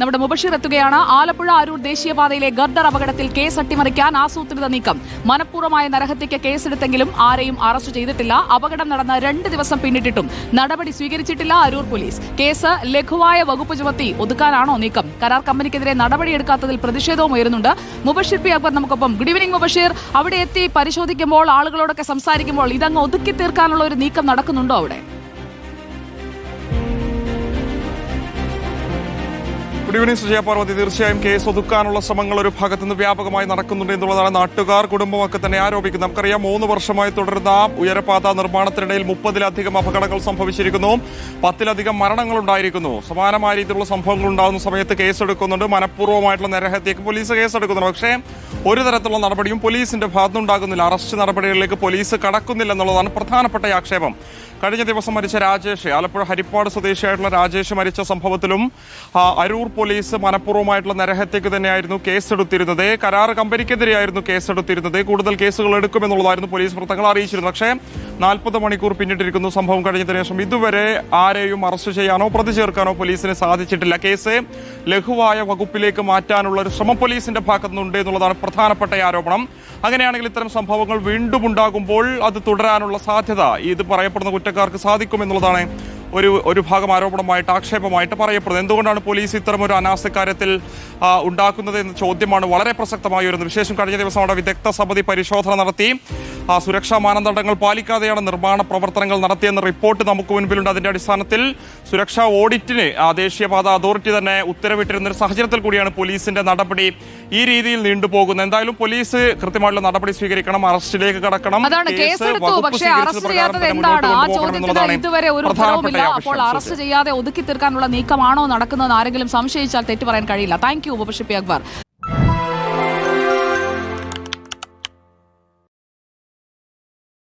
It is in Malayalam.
നമ്മുടെ മുബഷീർ എത്തുകയാണ്. ആലപ്പുഴ അരൂർ ദേശീയപാതയിലെ ഗർദർ അപകടത്തിൽ കേസ് അട്ടിമറിക്കാൻ ആസൂത്രിത നീക്കം. മനഃപൂർവമായ നരഹത്യയ്ക്ക് കേസെടുത്തെങ്കിലും ആരെയും അറസ്റ്റ് ചെയ്തിട്ടില്ല. അപകടം നടന്ന രണ്ട് ദിവസം പിന്നിട്ടിട്ടും നടപടി സ്വീകരിച്ചിട്ടില്ല അരൂർ പോലീസ്. കേസ് ലഘുവായ വകുപ്പ് ചുമത്തി ഒതുക്കാനാണോ നീക്കം? കരാർ കമ്പനിക്കെതിരെ നടപടിയെടുക്കാത്തതിൽ പ്രതിഷേധവും ഉയരുന്നുണ്ട്. മുബഷീർ പി അക്ബർ നമുക്കൊപ്പം. Good evening Mubasheer. അവിടെ എത്തി പരിശോധിക്കുമ്പോൾ ആളുകളോടൊക്കെ സംസാരിക്കുമ്പോൾ ഇതങ്ങ് ഒതുക്കി തീർക്കാനുള്ള ഒരു നീക്കം നടക്കുന്നുണ്ടോ അവിടെ? Good evening Sujaya Parvathy. തീർച്ചയായും കേസ് ഒതുക്കാനുള്ള ശ്രമങ്ങൾ ഒരു ഭാഗത്തു നിന്ന് വ്യാപകമായി നടക്കുന്നുണ്ട് എന്നുള്ളതാണ് നാട്ടുകാർ കുടുംബമൊക്കെ തന്നെ ആരോപിക്കുന്നത്. നമുക്കറിയാം മൂന്ന് വർഷമായി തുടരുന്ന ഉയരപാത നിർമ്മാണത്തിനിടയിൽ മുപ്പതിലധികം അപകടങ്ങൾ സംഭവിച്ചിരിക്കുന്നു. പത്തിലധികം മരണങ്ങൾ ഉണ്ടായിരിക്കുന്നു സമാനമായ രീതിയിലുള്ള സംഭവങ്ങൾ ഉണ്ടാകുന്ന സമയത്ത് കേസെടുക്കുന്നുണ്ട്. മനഃപൂർവമായിട്ടുള്ള നരഹത്യക്ക് പോലീസ് കേസെടുക്കുന്നുണ്ട്. പക്ഷേ ഒരു തരത്തിലുള്ള നടപടിയും പോലീസിന്റെ ഭാഗത്തുനിന്നുണ്ടാകുന്നില്ല. അറസ്റ്റ് നടപടികളിലേക്ക് പോലീസ് കടക്കുന്നില്ല എന്നുള്ളതാണ് പ്രധാനപ്പെട്ട ആക്ഷേപം. കഴിഞ്ഞ ദിവസം മരിച്ച രാജേഷ് ആലപ്പുഴ ഹരിപ്പാട് സ്വദേശിയായിട്ടുള്ള രാജേഷ് മരിച്ച സംഭവത്തിലും അരൂർ പോലീസ് മനഃപൂർവമായിട്ടുള്ള നരഹത്യക്ക് തന്നെയായിരുന്നു കേസെടുത്തിരുന്നത്. കരാർ കമ്പനിക്കെതിരെയായിരുന്നു കേസെടുത്തിരുന്നത്. കൂടുതൽ കേസുകൾ എടുക്കുമെന്നുള്ളതായിരുന്നു പോലീസ് വൃത്തങ്ങൾ അറിയിച്ചിരുന്നത്. പക്ഷേ നാൽപ്പത് മണിക്കൂർ പിന്നിട്ടിരിക്കുന്നു സംഭവം കഴിഞ്ഞതിന് ശേഷം ഇതുവരെ ആരെയും അറസ്റ്റ് ചെയ്യാനോ പ്രതി ചേർക്കാനോ പോലീസിന് സാധിച്ചിട്ടില്ല. കേസ് ലഘുവായ വകുപ്പിലേക്ക് മാറ്റാനുള്ള ഒരു ശ്രമം പോലീസിന്റെ ഭാഗത്തുനിന്നുണ്ട് എന്നുള്ളതാണ് പ്രധാനപ്പെട്ട ആരോപണം. അങ്ങനെയാണെങ്കിൽ ഇത്തരം സംഭവങ്ങൾ വീണ്ടും ഉണ്ടാകുമ്പോൾ അത് തുടരാനുള്ള സാധ്യത ഇത് പറയപ്പെടുന്ന കുറ്റക്കാർക്ക് സാധിക്കും എന്നുള്ളതാണ് ഒരു ഒരു ഭാഗം ആരോപണമായിട്ട് ആക്ഷേപമായിട്ട് പറയപ്പെടുന്നത്. എന്തുകൊണ്ടാണ് പോലീസ് ഇത്തരം ഒരു അനാസ്ഥക്കാര്യത്തിൽ ആ, ഉണ്ടാക്കുന്നത് എന്ന ചോദ്യമാണ് വളരെ പ്രസക്തമായി വരുന്നത് വിശേഷം. കഴിഞ്ഞ ദിവസം അവിടെ വിദഗ്ധ സമിതി പരിശോധന നടത്തി. ആ സുരക്ഷാ മാനദണ്ഡങ്ങൾ പാലിക്കാതെയാണ് നിർമ്മാണ പ്രവർത്തനങ്ങൾ നടത്തിയെന്ന റിപ്പോർട്ട് നമുക്ക് മുൻപിലുണ്ട്. അതിന്റെ അടിസ്ഥാനത്തിൽ സുരക്ഷാ ഓഡിറ്റിന് ആ ദേശീയപാത അതോറിറ്റി തന്നെ ഉത്തരവിട്ടിരുന്ന ഒരു സാഹചര്യത്തിൽ കൂടിയാണ് പോലീസിന്റെ നടപടി ഈ രീതിയിൽ നീണ്ടുപോകുന്നത്. എന്തായാലും പോലീസ് കൃത്യമായിട്ടുള്ള നടപടി സ്വീകരിക്കണം അറസ്റ്റിലേക്ക് കടക്കണം കേസ് വകുപ്പ് അറസ്റ്റ് ചെയ്യാതെ ഒതുക്കി തീർക്കാനുള്ള നീക്കമാണോ? നടക്കുന്നത് ആരെങ്കിലും സംശയിച്ചാൽ തെറ്റു പറയാൻ കഴിയില്ല. താങ്ക് യു ഉപശിപ്പി അക്ബർ.